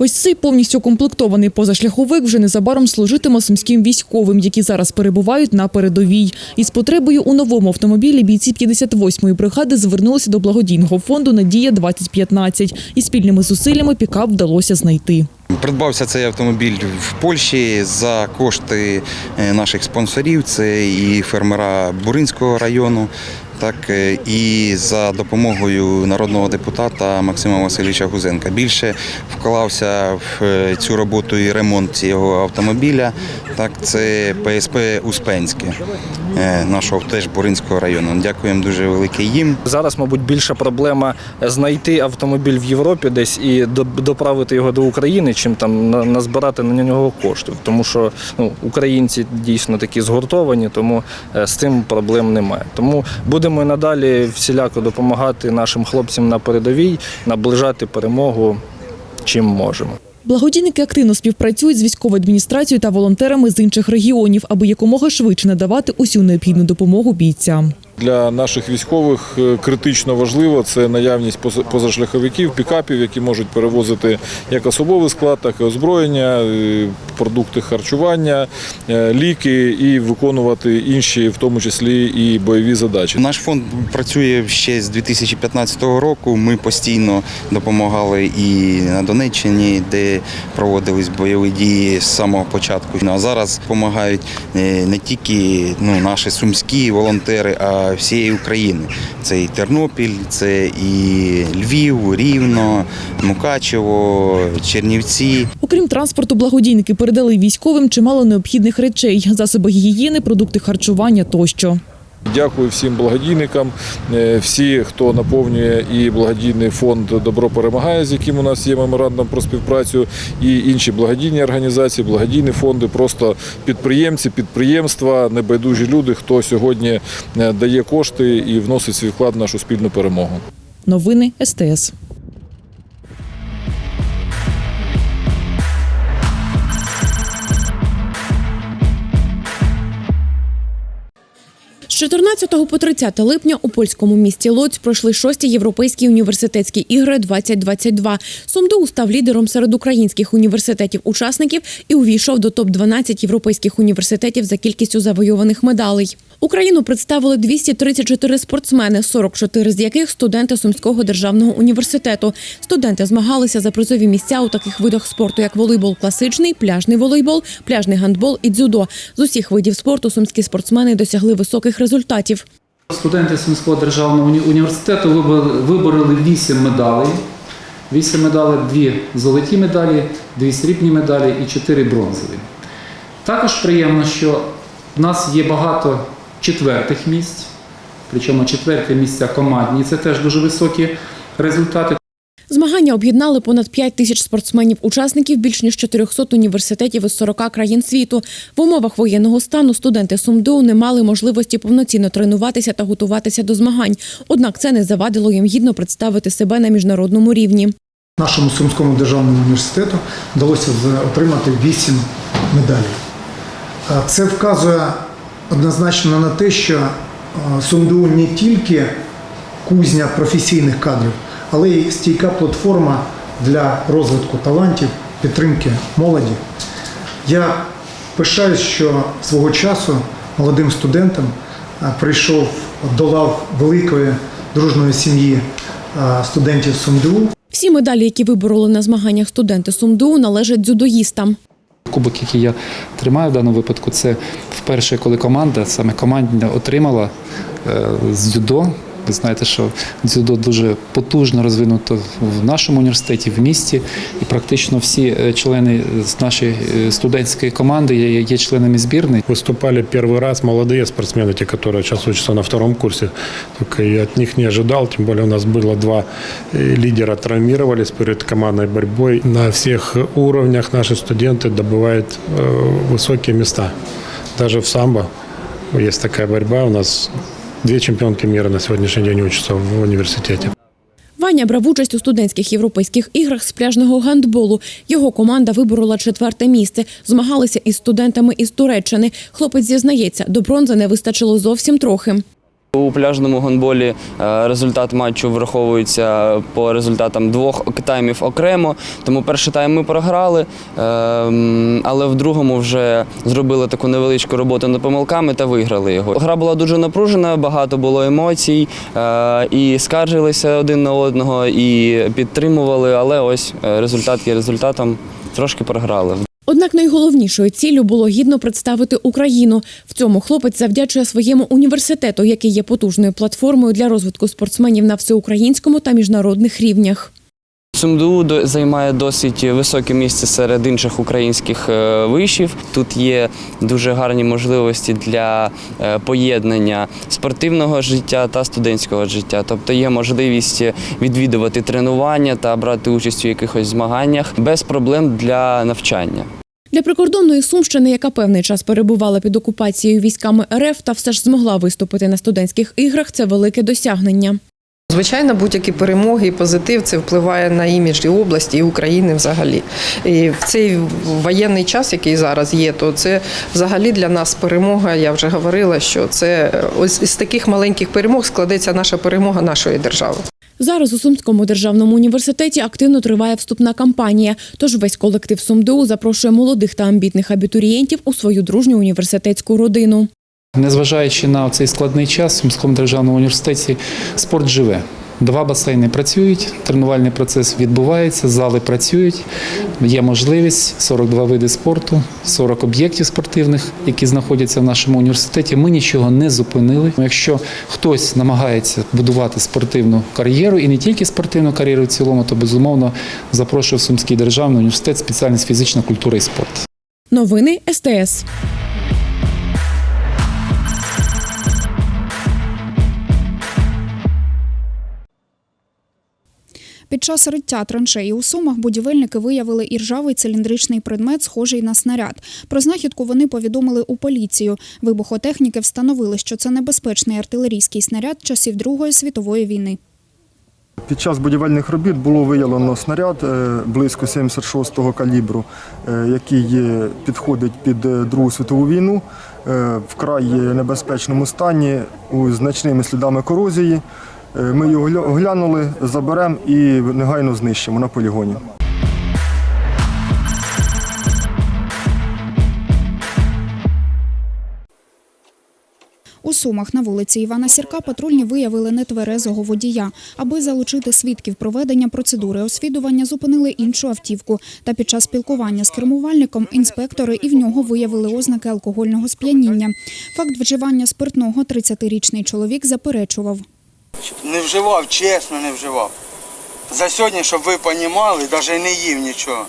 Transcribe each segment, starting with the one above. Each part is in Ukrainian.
Ось цей повністю комплектований позашляховик вже незабаром служитиме сумським військовим, які зараз перебувають на передовій. Із потребою у новому автомобілі бійці 58-ї бригади звернулися до благодійного фонду Надія 2015 і спільними зусиллями пікап вдалося знайти. Придбався цей автомобіль в Польщі за кошти е, наших спонсорів. Це і фермера Буринського району, так е, і за допомогою народного депутата Максима Васильовича Гузенка. Більше вклався в е, цю роботу і ремонт цього автомобіля. Так, це ПСП Успенське е, нашого теж Буринського району. Дякуємо дуже велике їм. Зараз, мабуть, більша проблема знайти автомобіль в Європі десь і до- доправити його до України, чим там назбирати на нього коштів. Тому що ну, українці дійсно такі згуртовані, тому з цим проблем немає. Тому будемо і надалі всіляко допомагати нашим хлопцям на передовій, наближати перемогу чим можемо. Благодійники активно співпрацюють з військовою адміністрацією та волонтерами з інших регіонів, аби якомога швидше надавати усю необхідну допомогу бійцям. Для наших військових е, критично важливо це наявність поза- позашляховиків, пікапів, які можуть перевозити як особовий склад, так і озброєння, е, продукти харчування, е, ліки і виконувати інші, в тому числі і бойові задачі. Наш фонд працює ще з 2015 року. Ми постійно допомагали і на Донеччині, де проводились бойові дії з самого початку. А зараз допомагають не тільки ну, наші сумські волонтери, а всієї України. Це і Тернопіль, це і Львів, Рівно, Мукачево, Чернівці. Окрім транспорту, благодійники передали військовим чимало необхідних речей: засоби гігієни, продукти харчування тощо. Дякую всім благодійникам, е, всі, хто наповнює і благодійний фонд Добро перемагає, з яким у нас є меморандум про співпрацю, і інші благодійні організації, благодійні фонди, просто підприємці, підприємства, небайдужі люди, хто сьогодні е, дає кошти і вносить свій вклад в нашу спільну перемогу. Новини СТС. 14 по 30 липня у польському місті Лоць пройшли шості європейські університетські ігри 2022. Сумду став лідером серед українських університетів-учасників і увійшов до топ-12 європейських університетів за кількістю завойованих медалей. Україну представили 234 спортсмени, 44 з яких студенти Сумського державного університету. Студенти змагалися за призові місця у таких видах спорту, як волейбол класичний, пляжний волейбол, пляжний гандбол і дзюдо. З усіх видів спорту сумські спортсмени досягли високих результатів. Студенти Сумського державного університету вибор- вибороли 8 медалей. 8 медалей, 2 золоті медалі, 2 срібні медалі і 4 бронзові. Також приємно, що в нас є багато четвертих місць, причому четверті місця командні. Це теж дуже високі результати. Змагання об'єднали понад 5 тисяч спортсменів-учасників більш ніж 400 університетів із 40 країн світу. В умовах воєнного стану студенти СумДУ не мали можливості повноцінно тренуватися та готуватися до змагань. Однак це не завадило їм гідно представити себе на міжнародному рівні. Нашому Сумському державному університету вдалося отримати 8 медалей. Це вказує однозначно на те, що СумДУ не тільки кузня професійних кадрів, але й стійка платформа для розвитку талантів, підтримки молоді. Я пишаюсь, що свого часу молодим студентам прийшов до лав великої дружної сім'ї студентів СумДУ. Всі медалі, які вибороли на змаганнях студенти СумДУ, належать дзюдоїстам. Кубок, який я тримаю в даному випадку, це вперше, коли команда, саме командна, отримала е, з дзюдо Ви знаєте, що дзюдо дуже потужно розвинуто в нашому університеті, в місті, і практично всі е, члени з нашої е, студентської команди є, є членами збірної. Выступали первый раз молодые спортсмены, те, которые сейчас учатся на втором курсе. Только я от них не ожидал, тем более у нас было два э, лидера травмировались перед командной борьбой. На всех уровнях наши студенты добывают э, высокие места. Даже в самбо есть такая борьба. У нас две чемпіонки міра на сьогоднішній день учаться в університеті. Ваня брав участь у студентських європейських іграх з пляжного гандболу. Його команда виборола четверте місце. Змагалися із студентами із Туреччини. Хлопець зізнається, до бронзи не вистачило зовсім трохи. У пляжному гонболі е, результат матчу враховується по результатам двох таймів окремо. Тому перший тайм ми програли, е, але в другому вже зробили таку невеличку роботу над помилками та виграли його. Гра була дуже напружена, багато було емоцій, е, і скаржилися один на одного, і підтримували. Але ось результат є результатом. Трошки програли. Однак найголовнішою ціллю було гідно представити Україну. В цьому хлопець завдячує своєму університету, який є потужною платформою для розвитку спортсменів на всеукраїнському та міжнародних рівнях. СумДУ до- займає досить високе місце серед інших українських е, вишів. Тут є дуже гарні можливості для е, поєднання спортивного життя та студентського життя. Тобто є можливість відвідувати тренування та брати участь у якихось змаганнях без проблем для навчання. Для прикордонної Сумщини, яка певний час перебувала під окупацією військами РФ та все ж змогла виступити на студентських іграх, це велике досягнення. Звичайно, будь-які перемоги і позитив це впливає на імідж і області, і України взагалі. І в цей воєнний час, який зараз є, то це взагалі для нас перемога. Я вже говорила, що це ось із таких маленьких перемог складеться наша перемога нашої держави. Зараз у Сумському державному університеті активно триває вступна кампанія. Тож весь колектив СумДУ запрошує молодих та амбітних абітурієнтів у свою дружню університетську родину. Незважаючи на цей складний час, в Сумському державному університеті спорт живе. Два басейни працюють, тренувальний процес відбувається, зали працюють. Є можливість 42 види спорту, 40 об'єктів спортивних, які знаходяться в нашому університеті. Ми нічого не зупинили. Якщо хтось намагається будувати спортивну кар'єру і не тільки спортивну кар'єру в цілому, то безумовно запрошую в Сумський державний університет спеціальність фізична культура і спорт. Новини СТС. Під час риття траншеї у Сумах будівельники виявили іржавий циліндричний предмет, схожий на снаряд. Про знахідку вони повідомили у поліцію. Вибухотехніки встановили, що це небезпечний артилерійський снаряд часів Другої світової війни. Під час будівельних робіт було виявлено снаряд е, близько 76-го калібру, е, який підходить під е, Другу світову війну, е, вкрай небезпечному стані, у значними слідами корозії. Е, Ми його гля- оглянули, заберемо і негайно знищимо на полігоні. У Сумах на вулиці Івана Сірка патрульні виявили нетверезого водія. Аби залучити свідків проведення процедури освідування, зупинили іншу автівку. Та під час спілкування з кермувальником інспектори і в нього виявили ознаки алкогольного сп'яніння. Факт вживання спиртного 30-річний чоловік заперечував. Не вживав, чесно, не вживав. За сьогодні, щоб ви понімали, навіть не їв нічого.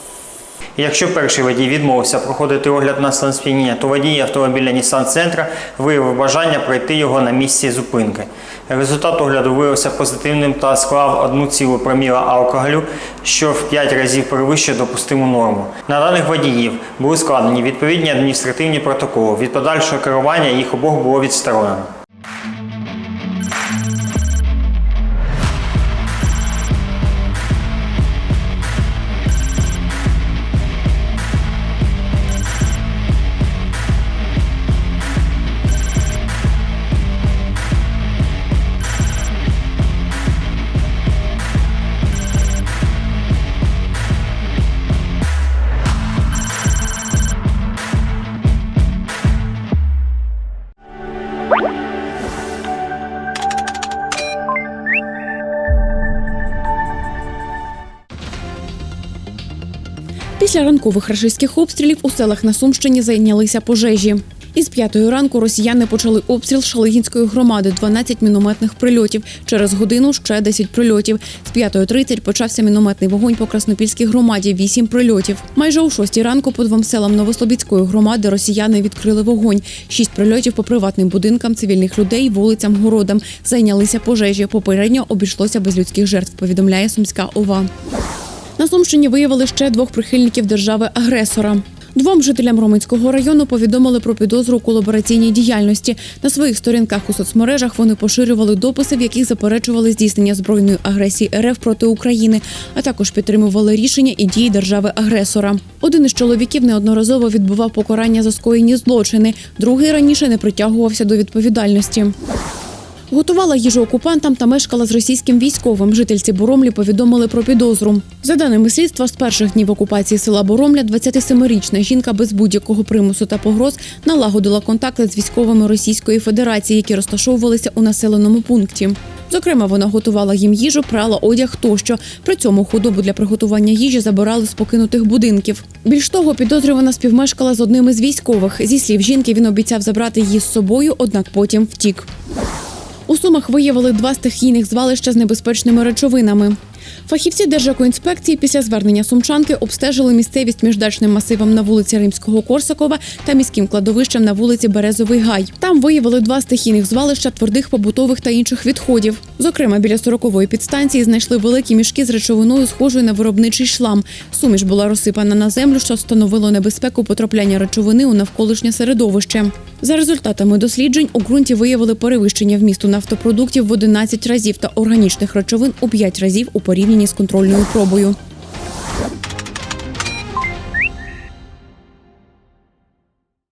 Якщо перший водій відмовився проходити огляд на стан сп'яніння, то водій автомобіля Nissan Центра виявив бажання пройти його на місці зупинки. Результат огляду виявився позитивним та склав 1,1 проміла алкоголю, що в 5 разів перевищує допустиму норму. На даних водіїв були складені відповідні адміністративні протоколи. Від подальшого керування їх обох було відсторонено. Після ранкових рашистських обстрілів у селах на Сумщині зайнялися пожежі. Із п'ятої ранку росіяни почали обстріл Шалигінської громади, 12 мінометних прильотів. Через годину ще 10 прильотів. З 5.30 почався мінометний вогонь по Краснопільській громаді, 8 прильотів. Майже о 6 ранку по двом селам Новослобідської громади росіяни відкрили вогонь. Шість прильотів по приватним будинкам цивільних людей, вулицям, городам. Зайнялися пожежі. Попередньо обійшлося без людських жертв, повідомляє Сумська ОВА. На Сумщині виявили ще двох прихильників держави-агресора. Двом жителям Роменського району повідомили про підозру у колабораційній діяльності. На своїх сторінках у соцмережах вони поширювали дописи, в яких заперечували здійснення збройної агресії РФ проти України, а також підтримували рішення і дії держави-агресора. Один із чоловіків неодноразово відбував покарання за скоєні злочини, другий раніше не притягувався до відповідальності. Готувала їжу окупантам та мешкала з російським військовим. Жительці Боромлі повідомили про підозру. За даними слідства, з перших днів окупації села Боромля 27-річна жінка без будь-якого примусу та погроз налагодила контакти з військовими Російської Федерації, які розташовувалися у населеному пункті. Зокрема, вона готувала їм їжу, прала одяг тощо. При цьому худобу для приготування їжі забирали з покинутих будинків. Більш того, підозрювана співмешкала з одним із військових. Зі слів жінки, він обіцяв забрати її з собою, однак потім втік. У Сумах виявили два стихійних звалища з небезпечними речовинами. Фахівці Держекоінспекції після звернення сумчанки обстежили місцевість між дачним масивом на вулиці Римського Корсакова та міським кладовищем на вулиці Березовий Гай. Там виявили два стихійних звалища твердих побутових та інших відходів. Зокрема, біля 40-ї підстанції знайшли великі мішки з речовиною, схожою на виробничий шлам. Суміш була розсипана на землю, що становило небезпеку потрапляння речовини у навколишнє середовище. За результатами досліджень у ґрунті виявили перевищення вмісту нафтопродуктів в 11 разів та органічних речовин у 5 разів у порівнянні з контрольною пробою.